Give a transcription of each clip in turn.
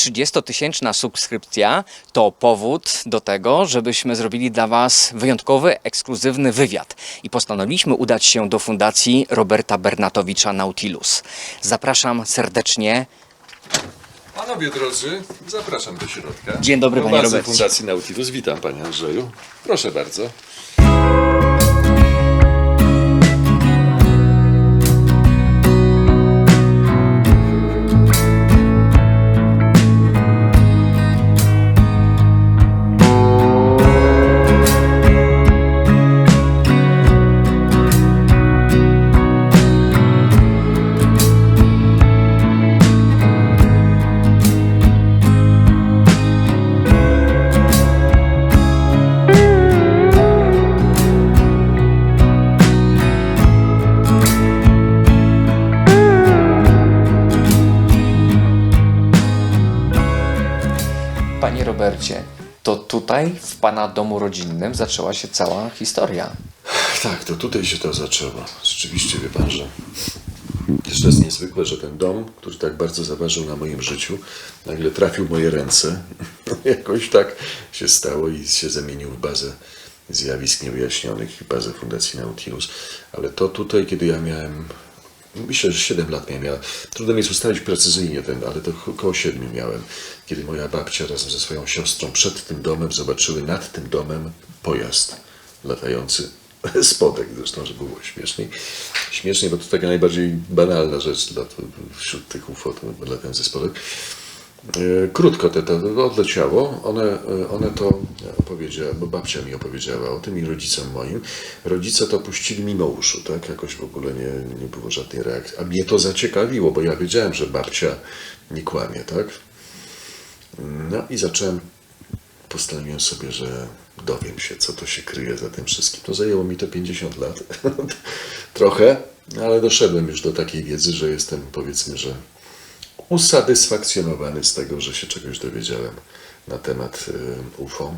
30-tysięczna subskrypcja to powód do tego, żebyśmy zrobili dla Was wyjątkowy, ekskluzywny wywiad. I postanowiliśmy udać się do Fundacji Roberta Bernatowicza Nautilus. Zapraszam serdecznie. Panowie drodzy, zapraszam do środka. Dzień dobry, Do panie bazy Robercie. Fundacji Nautilus. Witam panie Andrzeju. Proszę bardzo. To tutaj, w Pana domu rodzinnym, zaczęła się cała historia. Tak, to tutaj się to zaczęło. Rzeczywiście wie pan, że jeszcze jest niezwykłe, że ten dom, który tak bardzo zaważył na moim życiu, nagle trafił w moje ręce. Jakoś tak się stało i się zamienił w bazę zjawisk niewyjaśnionych i bazę Fundacji Nautilus. Ale to tutaj, kiedy ja miałem, myślę, że 7 lat miałem, ja, trudno mi jest ustalić precyzyjnie ten, ale to około 7 miałem, kiedy moja babcia razem ze swoją siostrą przed tym domem zobaczyły nad tym domem pojazd latający spodek, zresztą, że było śmieszniej. Śmieszniej, bo to taka najbardziej banalna rzecz dla, wśród tych UFO, latający spodek. E, Krótko to, to odleciało. One, e, one to opowiedziały, bo babcia mi opowiedziała o tym i rodzicom moim. Rodzice to puścili mimo uszu, tak? Jakoś w ogóle nie, nie było żadnej reakcji. A mnie to zaciekawiło, bo ja wiedziałem, że babcia nie kłamie, tak? No i zacząłem, postanowiłem sobie, że dowiem się, co to się kryje za tym wszystkim. To zajęło mi to 50 lat. Trochę, ale doszedłem już do takiej wiedzy, że jestem, powiedzmy, że usatysfakcjonowany z tego, że się czegoś dowiedziałem na temat y, UFO.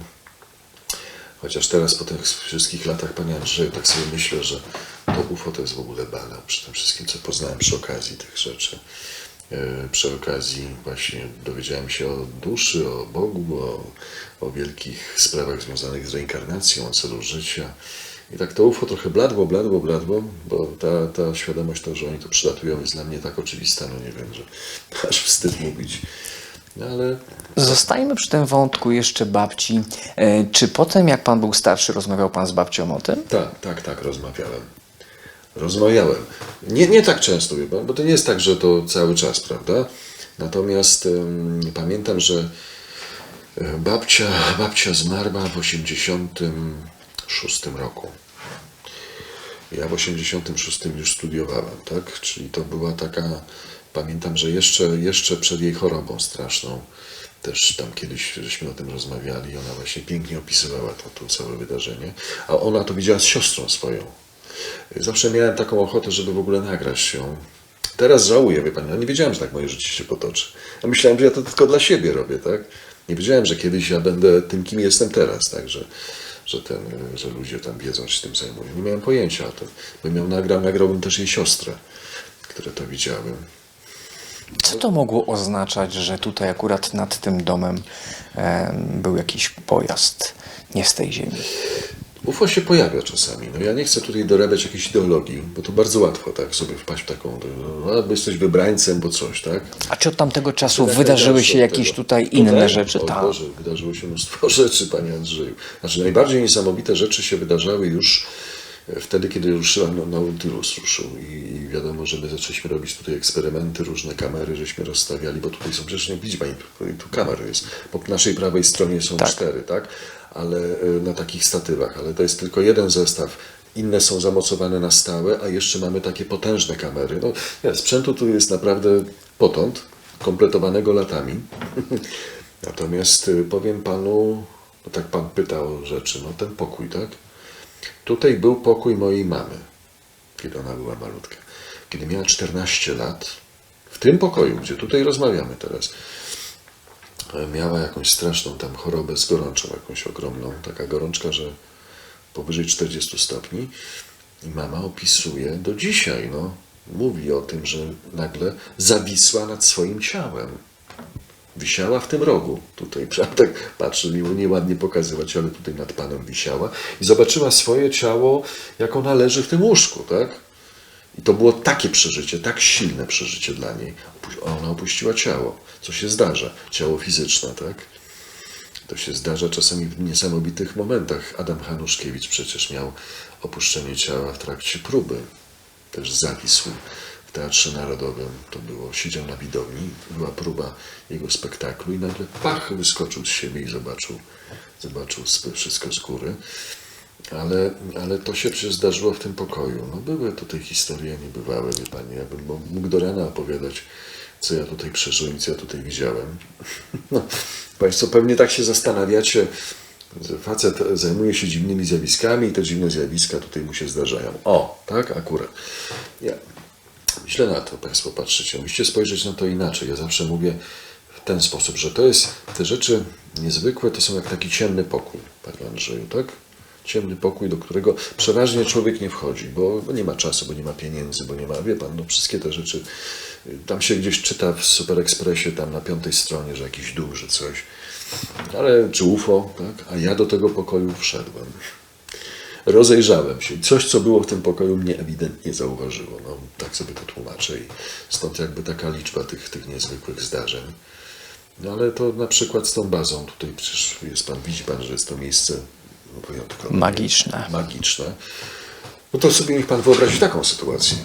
Chociaż teraz po tych wszystkich latach, panie Andrzeju, tak sobie myślę, że to UFO to jest w ogóle banał przy tym wszystkim, co poznałem przy okazji tych rzeczy. E, Przy okazji właśnie dowiedziałem się o duszy, o Bogu, o, o wielkich sprawach związanych z reinkarnacją, o celu życia. I tak to UFO trochę bladło, bladło, bladło, bo ta, ta świadomość to, że oni to przylatują jest dla mnie tak oczywista, no nie wiem, że aż wstyd mówić. No ale Zostajmy przy tym wątku jeszcze babci. E, Czy potem, jak Pan był starszy, rozmawiał Pan z babcią o tym? Tak, tak, tak, rozmawiałem. Rozmawiałem. Nie, nie tak często, wie pan, bo to nie jest tak, że to cały czas, prawda? Natomiast em, pamiętam, że e, babcia, babcia zmarła w 86 roku. Ja w 86 już studiowałem, tak? Czyli to była taka, pamiętam, że jeszcze, jeszcze przed jej chorobą straszną, też tam kiedyś żeśmy o tym rozmawiali, ona właśnie pięknie opisywała to, to całe wydarzenie, a ona to widziała z siostrą swoją. Zawsze miałem taką ochotę, żeby w ogóle nagrać ją. Teraz żałuję, wie pani, ja nie wiedziałem, że tak moje życie się potoczy. Ja myślałem, że ja to tylko dla siebie robię, tak? Nie wiedziałem, że kiedyś ja będę tym, kim jestem teraz, tak? Że, ten, że ludzie tam wiedzą, się tym zajmują. Nie miałem pojęcia o tym. Bym ją nagrał, nagrałbym też jej siostrę, które to widziałem. Co to mogło oznaczać, że tutaj akurat nad tym domem e, był jakiś pojazd nie z tej ziemi? UFO się pojawia czasami. No ja nie chcę tutaj dorabiać jakiejś ideologii, bo to bardzo łatwo tak sobie wpaść w taką, no, albo jesteś wybrańcem, bo coś, tak? A czy od tamtego czasu Tak wydarzyły się jakieś tego. tutaj inne Tutaj? rzeczy? O Tak. Boże, wydarzyło się mnóstwo rzeczy, panie Andrzeju. Znaczy najbardziej niesamowite rzeczy się wydarzały już e, wtedy, kiedy ruszyła no, Nautilus ruszył i, i wiadomo, że my zaczęliśmy robić tutaj eksperymenty, różne kamery żeśmy rozstawiali, bo tutaj są przecież, nie widzi pani, tu, tu kamery jest. Po naszej prawej stronie są Tak. cztery, tak? Ale e, na takich statywach, ale to jest tylko jeden zestaw. Inne są zamocowane na stałe, a jeszcze mamy takie potężne kamery. No, nie, sprzętu tu jest naprawdę potąd, kompletowanego latami. Natomiast y, powiem panu, no tak pan pytał o rzeczy, no ten pokój, tak? Tutaj był pokój mojej mamy, kiedy ona była malutka. Kiedy miała 14 lat, w tym pokoju, gdzie tutaj rozmawiamy teraz, miała jakąś straszną tam chorobę z gorączką, jakąś ogromną, taka gorączka, że powyżej 40 stopni. I mama opisuje do dzisiaj, no, mówi o tym, że nagle zawisła nad swoim ciałem. wisiała w tym rogu. Tutaj, trzeba tak patrzy, nie, nieładnie pokazywać, ale tutaj nad Panem wisiała. I zobaczyła swoje ciało, jak ona leży w tym łóżku, tak? I to było takie przeżycie, tak silne przeżycie dla niej. Ona opuściła ciało, co się zdarza, ciało fizyczne, tak? To się zdarza czasami w niesamowitych momentach. Adam Hanuszkiewicz przecież miał opuszczenie ciała w trakcie próby. Też zawisł w Teatrze Narodowym. To było, siedział na widowni, była próba jego spektaklu i nagle pach, wyskoczył z siebie i zobaczył, zobaczył wszystko z góry. Ale, ale to się przecież zdarzyło w tym pokoju. No były tutaj historie niebywałe, wie Pani. Ja bym mógł do rana opowiadać, co ja tutaj przeżyłem, co ja tutaj widziałem. No, państwo pewnie tak się zastanawiacie, facet zajmuje się dziwnymi zjawiskami i te dziwne zjawiska tutaj mu się zdarzają. O, tak, akurat. Ja źle na to Państwo patrzycie. Musicie spojrzeć na to inaczej. Ja zawsze mówię w ten sposób, że to jest, te rzeczy niezwykłe to są jak taki ciemny pokój, Panie Andrzeju, tak? Ciemny pokój, do którego przeważnie człowiek nie wchodzi, bo, nie ma czasu, bo nie ma pieniędzy, bo nie ma, wie Pan, no wszystkie te rzeczy, y, tam się gdzieś czyta w Super Expressie, tam na piątej stronie, że jakiś duch, że coś, ale czy UFO, tak? A ja do tego pokoju wszedłem rozejrzałem się coś, co było w tym pokoju, mnie ewidentnie zauważyło. No, tak sobie to tłumaczę i stąd jakby taka liczba tych, tych niezwykłych zdarzeń. No ale to na przykład z tą bazą, tutaj przecież jest pan, widzi pan, że jest to miejsce wyjątkowe. Magiczne. Magiczne. No to sobie niech pan wyobrazi taką sytuację.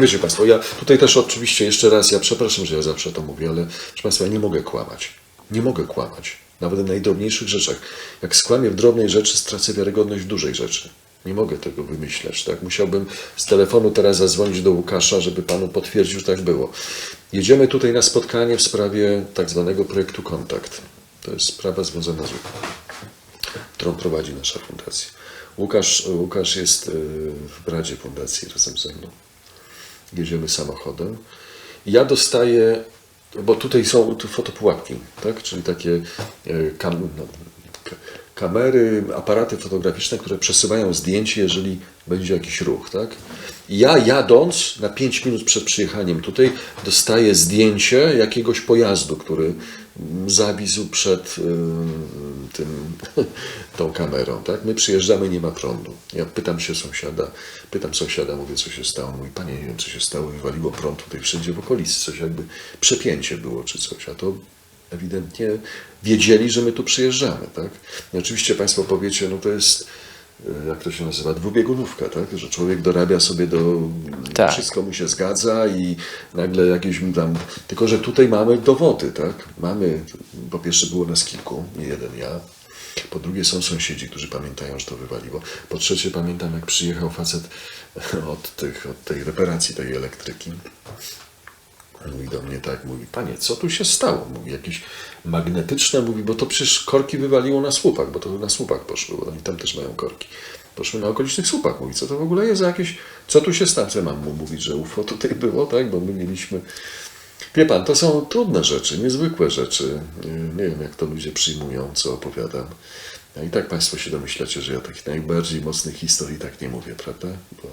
Wiecie Państwo, ja tutaj też oczywiście jeszcze raz, ja przepraszam, że ja zawsze to mówię, ale proszę Państwa, ja nie mogę kłamać. Nie mogę kłamać. Nawet w najdrobniejszych rzeczach. Jak skłamię w drobnej rzeczy, stracę wiarygodność w dużej rzeczy. Nie mogę tego wymyśleć. Tak? Musiałbym z telefonu teraz zadzwonić do Łukasza, żeby panu potwierdził, że tak było. Jedziemy tutaj na spotkanie w sprawie tak zwanego projektu Kontakt. To jest sprawa związana z którą prowadzi nasza fundacja. Łukasz, Łukasz jest y, w Radzie Fundacji razem ze mną jedziemy samochodem. Ja dostaję, bo tutaj są tu fotopułapki, tak? czyli takie e, kam, no, kamery, aparaty fotograficzne, które przesyłają zdjęcie, jeżeli będzie jakiś ruch. Tak? Ja jadąc na 5 minut przed przyjechaniem tutaj dostaję zdjęcie jakiegoś pojazdu, który zawisł przed y, tym, tą kamerą. Tak? My przyjeżdżamy, nie ma prądu. Ja pytam się sąsiada, pytam sąsiada, mówię, co się stało. Mówi, panie, nie wiem, co się stało, wywaliło prąd tutaj wszędzie w okolicy, coś jakby przepięcie było, czy coś. A to ewidentnie wiedzieli, że my tu przyjeżdżamy. Tak? I oczywiście Państwo powiecie, no to jest, jak to się nazywa, dwubiegunówka, tak? że człowiek dorabia sobie do... Tak. Wszystko mu się zgadza i nagle jakieś tam... Tylko, że tutaj mamy dowody, tak? Mamy, po pierwsze było nas kilku, nie jeden ja. Po drugie są sąsiedzi, którzy pamiętają, że to wywaliło. Po trzecie pamiętam, jak przyjechał facet od, tych, od tej reparacji tej elektryki. Mówi do mnie tak, mówi, panie, co tu się stało? Mówi, jakieś magnetyczne, mówi, bo to przecież korki wywaliło na słupach, bo to na słupach poszły, bo oni tam też mają korki. Poszły na okolicznych słupach, mówi, co to w ogóle jest za jakieś, co tu się stało? Co mam mu mówić, że UFO tutaj było, tak, bo my mieliśmy... Wie pan, to są trudne rzeczy, niezwykłe rzeczy. Nie wiem, jak to ludzie przyjmują, co opowiadam. I tak Państwo się domyślacie, że ja takich najbardziej mocnych historii tak nie mówię, prawda? Bo,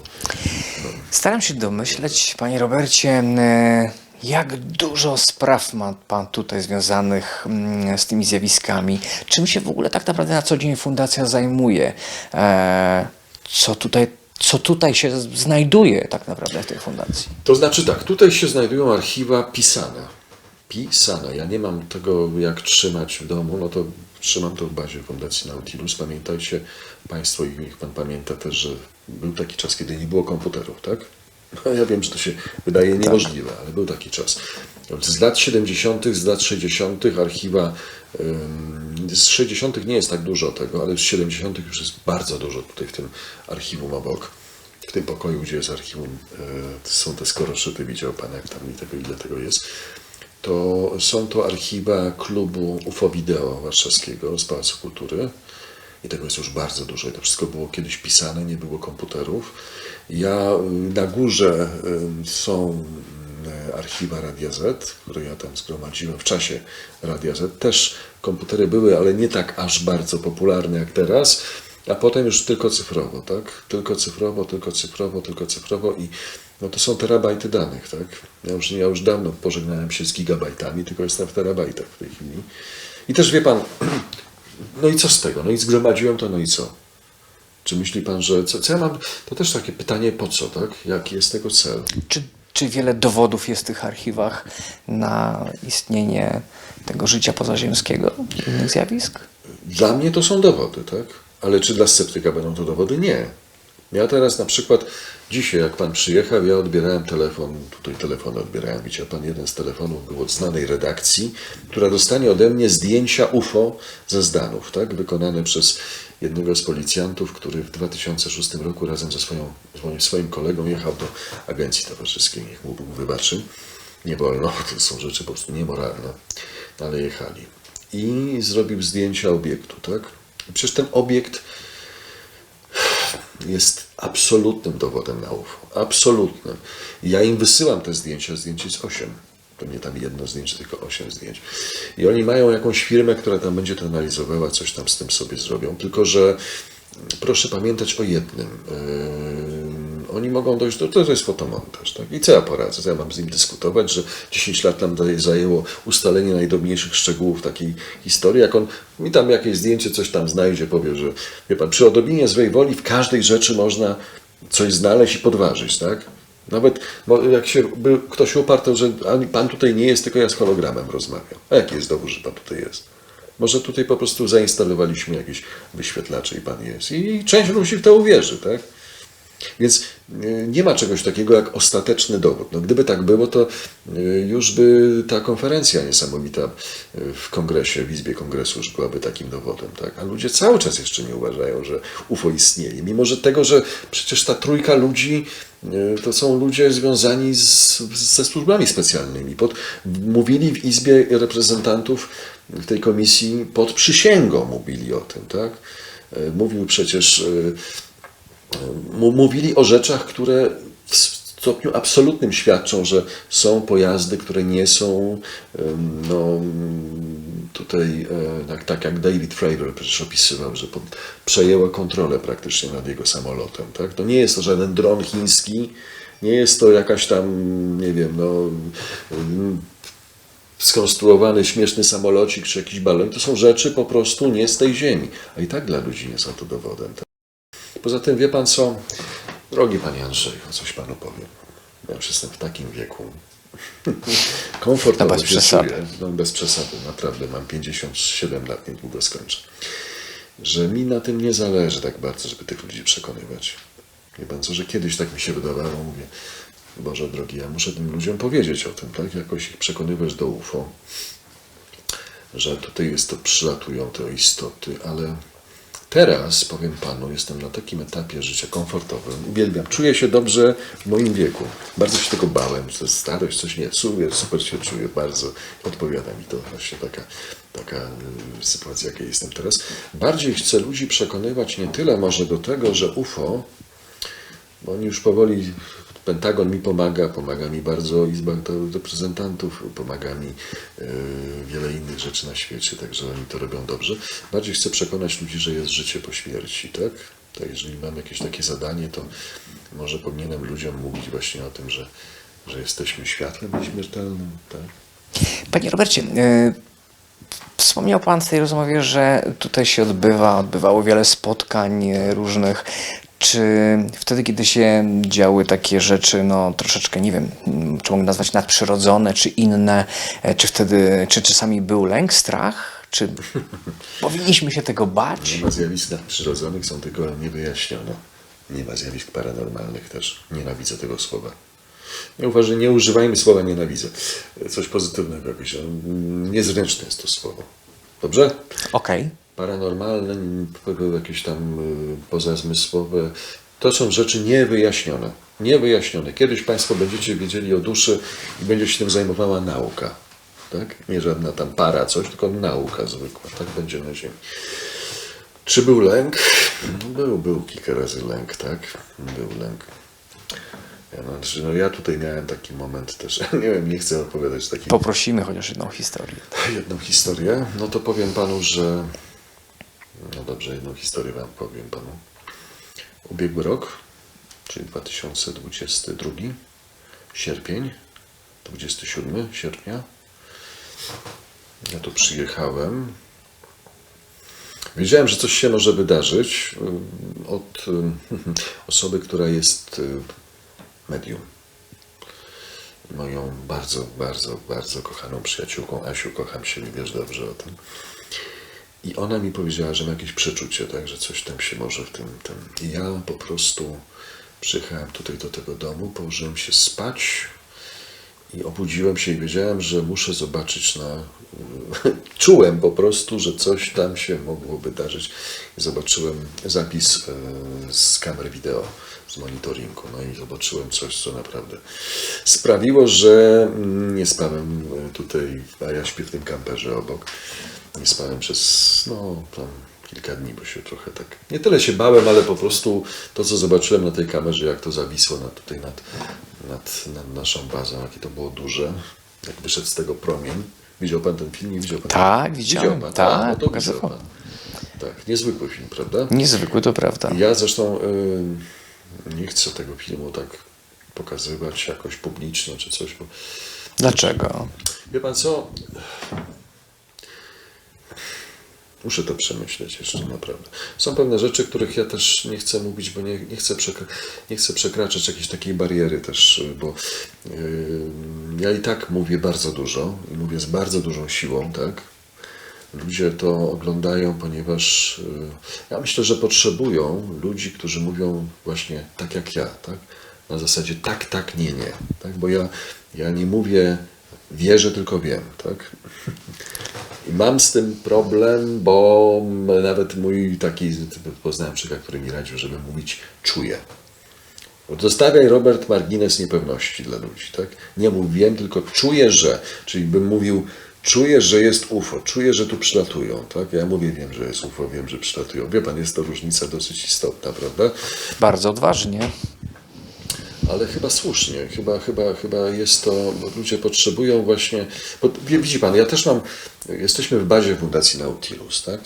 Staram się domyśleć, panie Robercie, e, jak dużo spraw ma pan tutaj związanych mm, z tymi zjawiskami. Czym się w ogóle tak naprawdę na co dzień fundacja zajmuje? E, Co tutaj, co tutaj się znajduje tak naprawdę w tej fundacji? To znaczy tak, tutaj się znajdują archiwa pisane. Pisane. Ja nie mam tego jak trzymać w domu, no to trzymam to w bazie Fundacji Nautilus. Pamiętajcie Państwo i niech Pan pamięta też, że był taki czas, kiedy nie było komputerów, tak? No, ja wiem, że to się wydaje niemożliwe, ale był taki czas. Z lat 70., z lat 60. archiwa, z 60. nie jest tak dużo tego, ale z 70. już jest bardzo dużo tutaj w tym archiwum obok w tym pokoju, gdzie jest archiwum, e, są te skoroszyty, widział Pan, jak tam i tego, ile tego jest, to są to archiwa klubu UFO Video Warszawskiego z Pałacu Kultury. I tego jest już bardzo dużo. I to wszystko było kiedyś pisane, nie było komputerów. Ja y, na górze y, są y, archiwa Radia Z, które ja tam zgromadziłem w czasie Radia Z. Też komputery były, ale nie tak aż bardzo popularne jak teraz. A potem już tylko cyfrowo, tak? Tylko cyfrowo, tylko cyfrowo, tylko cyfrowo i no to są terabajty danych, tak? Ja już, ja już dawno pożegnałem się z gigabajtami, tylko jestem w terabajtach w tej chwili. I też wie pan, no i co z tego? No i zgromadziłem to, no i co? Czy myśli pan, że co, co ja mam? To też takie pytanie, po co, tak? Jaki jest tego cel? Czy, czy wiele dowodów jest w tych archiwach na istnienie tego życia pozaziemskiego i innych zjawisk? Dla mnie to są dowody, tak? Ale czy dla sceptyka będą to dowody? Nie. Ja teraz na przykład, dzisiaj jak pan przyjechał, ja odbierałem telefon, tutaj telefony odbierałem, widział pan, jeden z telefonów był od znanej redakcji, która dostanie ode mnie zdjęcia UFO ze Zdanów, tak? Wykonane przez jednego z policjantów, który w 2006 roku razem ze swoją, swoim, kolegą jechał do agencji towarzyskiej, niech mu Bóg wybaczy. Nie wolno, to są rzeczy po prostu niemoralne, ale jechali. I zrobił zdjęcia obiektu, tak? Przecież ten obiekt jest absolutnym dowodem na UFO. Absolutnym. Ja im wysyłam te zdjęcia, zdjęć jest 8. To nie tam jedno zdjęcie, tylko 8 zdjęć. I oni mają jakąś firmę, która tam będzie to analizowała, coś tam z tym sobie zrobią. Tylko, że proszę pamiętać o jednym. Yy, oni mogą dojść do to, to jest fotomontaż. Tak? I co ja poradzę? Co ja mam z nim dyskutować, że 10 lat nam zajęło ustalenie najdrobniejszych szczegółów takiej historii. Jak on mi tam jakieś zdjęcie coś tam znajdzie, powie, że wie pan, przy odrobinie złej woli w każdej rzeczy można coś znaleźć i podważyć, tak? Nawet jak się by ktoś uparł, że pan tutaj nie jest, tylko ja z hologramem rozmawiam. A jaki jest dowód, że pan tutaj jest? Może tutaj po prostu zainstalowaliśmy jakieś wyświetlacze i pan jest. I część ludzi w to uwierzy, tak? Więc y, nie ma czegoś takiego jak ostateczny dowód. No, gdyby tak było, to y, już by ta konferencja niesamowita y, w kongresie, w Izbie Kongresu już byłaby takim dowodem. Tak? A ludzie cały czas jeszcze nie uważają, że UFO istnieje. Mimo, że tego, że przecież ta trójka ludzi to są ludzie związani z, ze służbami specjalnymi. Pod, mówili w Izbie Reprezentantów w tej komisji pod przysięgą mówili o tym. Tak? Y, Mówił przecież y, mu- mówili o rzeczach, które w stopniu absolutnym świadczą, że są pojazdy, które nie są no, tutaj, e, tak, tak jak David Fravor przecież opisywał, że pod, przejęła kontrolę praktycznie nad jego samolotem. Tak? To nie jest to żaden dron chiński, nie jest to jakaś tam, nie wiem, no, skonstruowany śmieszny samolocik czy jakiś balon. To są rzeczy po prostu nie z tej ziemi. A i tak dla ludzi nie są to dowodem. Tak? Poza tym wie pan co, drogi panie Andrzeju, coś panu powiem. Ja już jestem w takim wieku. Komfortowo No bez się przesady. No bez przesady, naprawdę. Mam 57 lat, niedługo skończę. Że mi na tym nie zależy tak bardzo, żeby tych ludzi przekonywać. Wie pan co, że kiedyś tak mi się wydawało, mówię, Boże drogi, ja muszę tym ludziom powiedzieć o tym, tak? Jakoś ich przekonywać do UFO że tutaj jest to, przylatują te istoty, ale teraz, powiem Panu, jestem na takim etapie życia komfortowym. Uwielbiam, czuję się dobrze w moim wieku. Bardzo się tego bałem, to jest starość, coś nie, super, super się czuję, bardzo odpowiada mi to właśnie taka, taka y, sytuacja, jakiej jestem teraz. Bardziej chcę ludzi przekonywać nie tyle może do tego, że UFO, bo oni już powoli, Pentagon mi pomaga, pomaga mi bardzo Izba Reprezentantów, pomaga mi e, wiele innych rzeczy na świecie, także oni to robią dobrze. Bardziej chcę przekonać ludzi, że jest życie po śmierci, tak? To jeżeli mam jakieś takie zadanie, to może powinienem ludziom mówić właśnie o tym, że, że jesteśmy światłem nieśmiertelnym, tak? Panie Robercie, y, wspomniał Pan w tej rozmowie, że tutaj się odbywa, odbywało wiele spotkań y, różnych. Czy wtedy, kiedy się działy takie rzeczy, no troszeczkę, nie wiem, czy mogę nazwać nadprzyrodzone, czy inne, e, czy wtedy, czy czasami był lęk, strach? Czy powinniśmy się tego bać? Nie ma zjawisk nadprzyrodzonych, są tylko niewyjaśnione. Nie ma zjawisk paranormalnych też. Nienawidzę tego słowa. Nie uważam, nie używajmy słowa nienawidzę. Coś pozytywnego jakoś. mm, Niezręczne jest to słowo. Dobrze? Okej. Paranormalne, p- jakieś tam y, pozazmysłowe. To są rzeczy niewyjaśnione. Niewyjaśnione. Kiedyś Państwo będziecie wiedzieli o duszy i będzie się tym zajmowała nauka. Tak? Nie żadna tam para, coś, tylko nauka zwykła. Tak będzie na Ziemi. Czy był lęk? No był, był kilka razy lęk, tak? Był lęk. Ja, no, znaczy, no ja tutaj miałem taki moment też, nie wiem, nie chcę opowiadać takich Poprosimy chociaż jedną historię. jedną historię, no to powiem panu, że. No dobrze, jedną historię wam powiem panu. Ubiegły rok, czyli 2022, sierpień, 27 sierpnia. Ja tu przyjechałem. Wiedziałem, że coś się może wydarzyć ym, od ym, osoby, która jest y, medium. Moją bardzo, bardzo, bardzo kochaną przyjaciółką Asiu, kocham się, wiesz dobrze o tym. I ona mi powiedziała, że ma jakieś przeczucie, tak, że coś tam się może w tym, tym. I ja po prostu przyjechałem tutaj do tego domu, położyłem się spać i obudziłem się i wiedziałem, że muszę zobaczyć na. Czułem po prostu, że coś tam się mogło wydarzyć. Zobaczyłem zapis e, z kamer wideo, z monitoringu. No i zobaczyłem coś, co naprawdę sprawiło, że mm, nie spałem e, tutaj, a ja śpię w tym kamperze obok. Nie spałem przez no, tam kilka dni, bo się trochę tak. Nie tyle się bałem, ale po prostu to, co zobaczyłem na tej kamerze, jak to zawisło nad, tutaj nad, nad, nad naszą bazą, jakie to było duże, jak wyszedł z tego promień. Widział pan ten film? Nie widział pan? Tak, widziałem. Widział pan? Tak, no. Tak, niezwykły film, prawda? Niezwykły, to prawda. Ja zresztą y, nie chcę tego filmu tak pokazywać jakoś publicznie czy coś, bo Dlaczego? Wie pan co? Muszę to przemyśleć jeszcze naprawdę. Są pewne rzeczy, których ja też nie chcę mówić, bo nie, nie, chcę, przekra- nie chcę przekraczać jakiejś takiej bariery też, bo yy, ja i tak mówię bardzo dużo i mówię z bardzo dużą siłą, tak? Ludzie to oglądają, ponieważ y, ja myślę, że potrzebują ludzi, którzy mówią właśnie tak jak ja, tak? Na zasadzie tak, tak, nie, nie, tak? Bo ja, ja nie mówię wierzę, tylko wiem, tak? I mam z tym problem, bo nawet mój taki, poznałem człowieka, który mi radził, żeby mówić czuję. Zostawiaj, Robert, margines niepewności dla ludzi, tak? Nie mów wiem, tylko czuję, że. Czyli bym mówił, czuję, że jest UFO, czuję, że tu przylatują, tak? Ja mówię, wiem, że jest UFO, wiem, że przylatują. Wie pan, jest to różnica dosyć istotna, prawda? Bardzo odważnie. Ale chyba słusznie, chyba, chyba, chyba jest to, bo ludzie potrzebują właśnie, bo widzi Pan, ja też mam, jesteśmy w bazie Fundacji Nautilus, tak?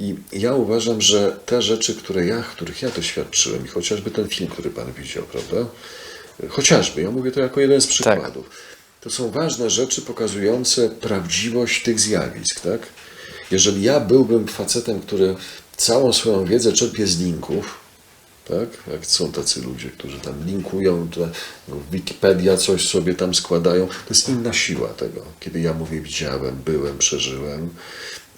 I ja uważam, że te rzeczy, które ja, których ja doświadczyłem i chociażby ten film, który Pan widział, prawda? Chociażby, ja mówię to jako jeden z przykładów. To są ważne rzeczy pokazujące prawdziwość tych zjawisk, tak? Jeżeli ja byłbym facetem, który całą swoją wiedzę czerpie z linków, tak? Jak są tacy ludzie, którzy tam linkują, Wikipedia coś sobie tam składają. To jest inna siła tego, kiedy ja mówię widziałem, byłem, przeżyłem.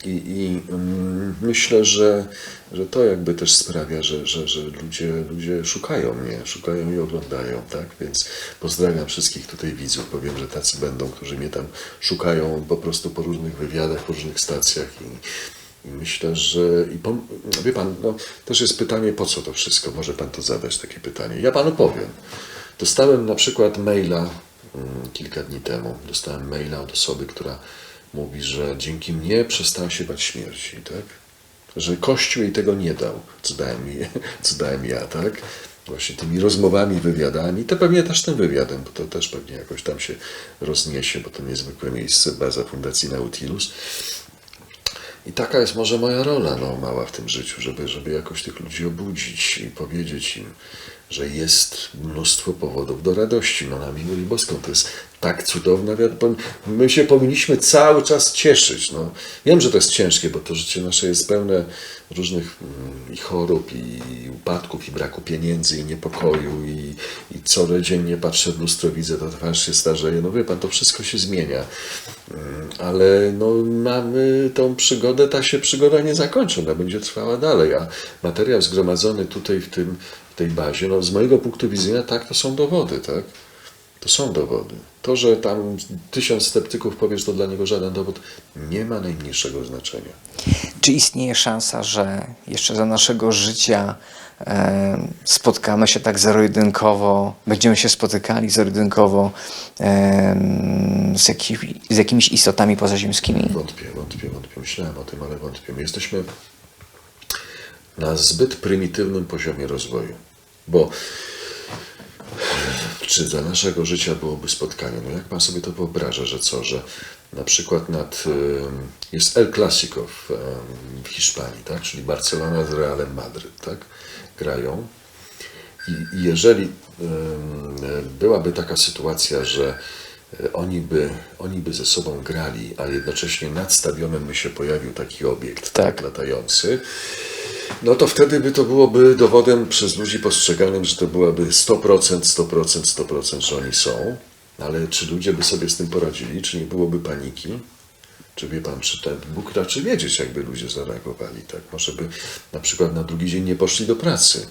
I, i mm, myślę, że, że to jakby też sprawia, że, że, że ludzie, ludzie szukają mnie, szukają i oglądają, tak? Więc pozdrawiam wszystkich tutaj widzów, bo wiem, że tacy będą, którzy mnie tam szukają po prostu po różnych wywiadach, po różnych stacjach i myślę, że i pom- wie pan, no, też jest pytanie, po co to wszystko? Może pan to zadać takie pytanie. Ja panu powiem. Dostałem na przykład maila mm, kilka dni temu. Dostałem maila od osoby, która mówi, że dzięki mnie przestała się bać śmierci, tak? Że Kościół jej tego nie dał, co dałem, co dałem ja, tak? Właśnie tymi rozmowami, wywiadami, to pewnie też tym wywiadem, bo to też pewnie jakoś tam się rozniesie, bo to niezwykłe miejsce, baza Fundacji Nautilus. I taka jest może moja rola no, mała w tym życiu, żeby, żeby jakoś tych ludzi obudzić i powiedzieć im, że jest mnóstwo powodów do radości. No na miłość boską to jest tak cudowna wiadomo. My się powinniśmy cały czas cieszyć. No. Wiem, że to jest ciężkie, bo to życie nasze jest pełne różnych mm, i chorób, i upadków, i braku pieniędzy, i niepokoju, i, i codziennie patrzę w lustro, widzę, to twarz się starzeje. No wie pan, to wszystko się zmienia. Mm, Ale no, mamy tą przygodę, ta się przygoda nie zakończy, ona będzie trwała dalej, a materiał zgromadzony tutaj w, tym, w tej bazie, no, z mojego punktu widzenia, tak, to są dowody, tak? To są dowody. To, że tam tysiąc sceptyków powie, że to dla niego żaden dowód, nie ma najmniejszego znaczenia. Czy istnieje szansa, że jeszcze za naszego życia e, spotkamy się tak zero-jedynkowo, będziemy się spotykali zero-jedynkowo e, z, jakimi, z jakimiś istotami pozaziemskimi? Wątpię, wątpię, wątpię. Myślałem o tym, ale wątpię. My jesteśmy na zbyt prymitywnym poziomie rozwoju. Bo czy za naszego życia byłoby spotkanie? No jak pan sobie to wyobraża, że co, że na przykład nad, jest El Clasico w, w Hiszpanii, tak? czyli Barcelona z Realem Madryt, tak? grają I jeżeli byłaby taka sytuacja, że e, oni by, oni by ze sobą grali, a jednocześnie nad stadionem by się pojawił taki obiekt Tak. tak. latający, no to wtedy by to byłoby dowodem przez ludzi postrzeganym, że to byłaby 100%, 100%, 100%, że oni są. Ale czy ludzie by sobie z tym poradzili? Czy nie byłoby paniki? Czy wie pan, czy ten Bóg raczy wiedzieć, jakby ludzie zareagowali, tak? Może by na przykład na drugi dzień nie poszli do pracy.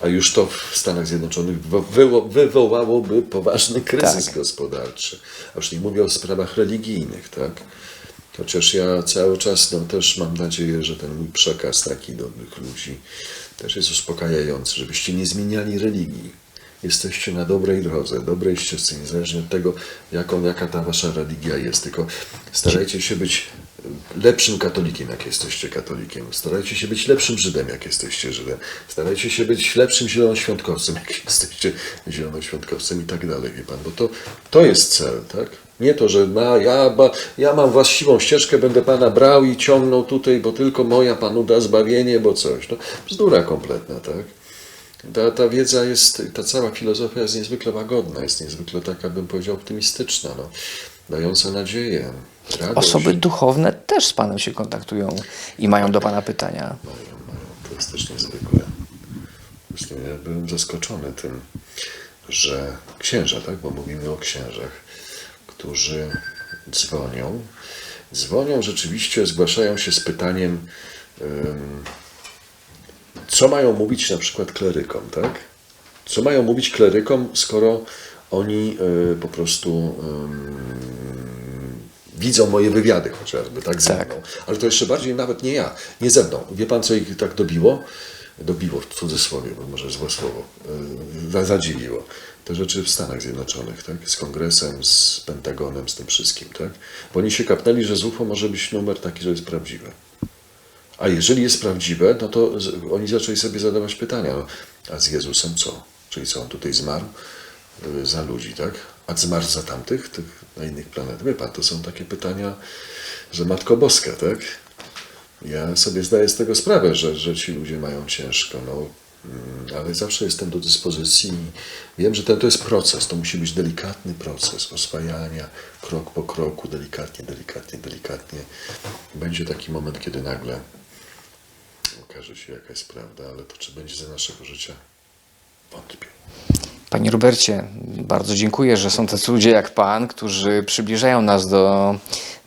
A już to w Stanach Zjednoczonych wywo- wywo- wywołałoby poważny kryzys Tak. gospodarczy. A już nie mówię o sprawach religijnych, tak? Chociaż ja cały czas no, też mam nadzieję, że ten mój przekaz taki do tych ludzi też jest uspokajający, żebyście nie zmieniali religii. Jesteście na dobrej drodze, dobrej ścieżce, niezależnie od tego, jaką, jaka ta wasza religia jest. Tylko starajcie się być lepszym katolikiem, jak jesteście katolikiem. Starajcie się być lepszym Żydem, jak jesteście Żydem. Starajcie się być lepszym zielonoświątkowcem, jak jesteście zielonoświątkowcem i tak dalej, wie pan. Bo to, to jest cel, tak? Nie to, że ma, ja, ba, ja mam właściwą ścieżkę, będę pana brał i ciągnął tutaj, bo tylko moja panu da zbawienie, bo coś. No, bzdura kompletna, tak? Ta, ta wiedza jest, ta cała filozofia jest niezwykle łagodna, jest niezwykle taka, bym powiedział, optymistyczna, no, dająca nadzieję, radość. Osoby duchowne też z Panem się kontaktują i mają do Pana pytania. Mają, mają. To jest też niezwykłe. Właśnie ja byłem zaskoczony tym, że księża, tak, bo mówimy o księżach, którzy dzwonią, dzwonią rzeczywiście, zgłaszają się z pytaniem, co mają mówić na przykład klerykom, tak? Co mają mówić klerykom, skoro oni y, po prostu widzą moje wywiady chociażby, tak? Ze Tak. mną. Ale to jeszcze bardziej nawet nie ja, nie ze mną. Wie pan, co ich tak dobiło? Dobiło w cudzysłowie, bo może złe słowo. za- Zadziwiło. Te rzeczy w Stanach Zjednoczonych, tak? Z kongresem, z Pentagonem, z tym wszystkim, tak? Bo oni się kapnęli, że z UFO może być numer taki, że jest prawdziwe. A jeżeli jest prawdziwe, no to oni zaczęli sobie zadawać pytania. No, a z Jezusem co? Czyli co, on tutaj zmarł y, za ludzi, tak? A zmarł za tamtych, tych na innych planetach? Wie pan, to są takie pytania, że Matko Boska, tak? Ja sobie zdaję z tego sprawę, że, że ci ludzie mają ciężko, no, mm, ale zawsze jestem do dyspozycji. Wiem, że ten to jest proces, to musi być delikatny proces oswajania, krok po kroku, delikatnie, delikatnie, delikatnie. Będzie taki moment, kiedy nagle okaże się jaka jest prawda, ale to czy będzie za naszego życia? Wątpię. Panie Robercie, bardzo dziękuję, że są tacy ludzie jak Pan, którzy przybliżają nas do,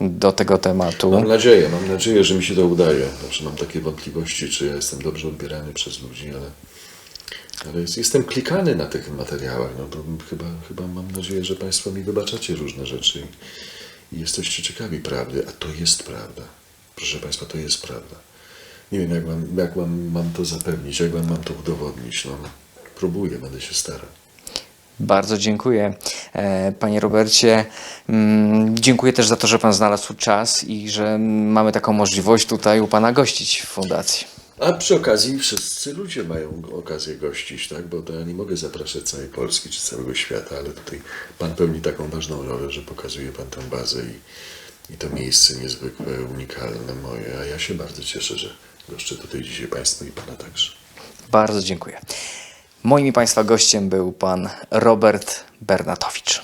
do tego tematu. Mam nadzieję, mam nadzieję, że mi się to udaje. Znaczy mam takie wątpliwości, czy ja jestem dobrze odbierany przez ludzi, ale, ale jest, jestem klikany na tych materiałach. No chyba, chyba mam nadzieję, że Państwo mi wybaczacie różne rzeczy i, jesteście ciekawi prawdy, a to jest prawda. Proszę Państwa, to jest prawda. Nie wiem, jak mam, jak mam, mam to zapewnić, jak mam, mam to udowodnić. No, próbuję, będę się starał. Bardzo dziękuję. E, Panie Robercie, mm, dziękuję też za to, że Pan znalazł czas i że mamy taką możliwość tutaj u Pana gościć w fundacji. A przy okazji wszyscy ludzie mają okazję gościć, tak? Bo to ja nie mogę zapraszać całej Polski czy całego świata, ale tutaj Pan pełni taką ważną rolę, że pokazuje Pan tę bazę i, i to miejsce niezwykłe, unikalne moje. A ja się bardzo cieszę, że goszczę tutaj dzisiaj Państwa i Pana także. Bardzo dziękuję. Moim Państwa gościem był Pan Robert Bernatowicz.